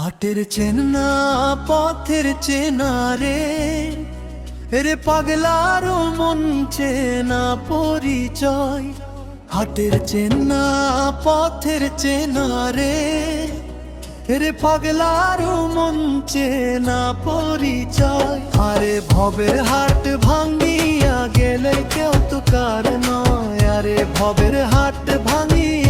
হাটের চেনা, পথের চেনা রে। রে পাগলারও মন চেনা পরিচয়। হাটের চেনা, পথের চেনা রে। রে পাগলারও মন চেনা পরিচয়। আরে ভবের হাট ভাঙ্গিয়া গেলে কেউ তো কার নয়। আরে ভবের হাট ভাঙ্গিয়া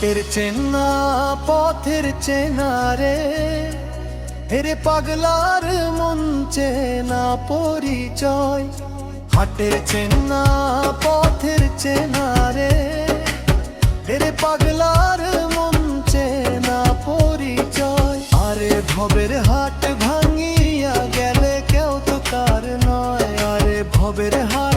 হাটের চেনা, পথের চেনা রে। পাগলার মন চেনা পরিচয়। হাটের চেনা, পথের চেনা রে। পাগলার মন চেনা পরিচয়। আরে ভবের হাট ভাঙিয়া গেলে কেউ তো কার নয়। আরে ভবের হাট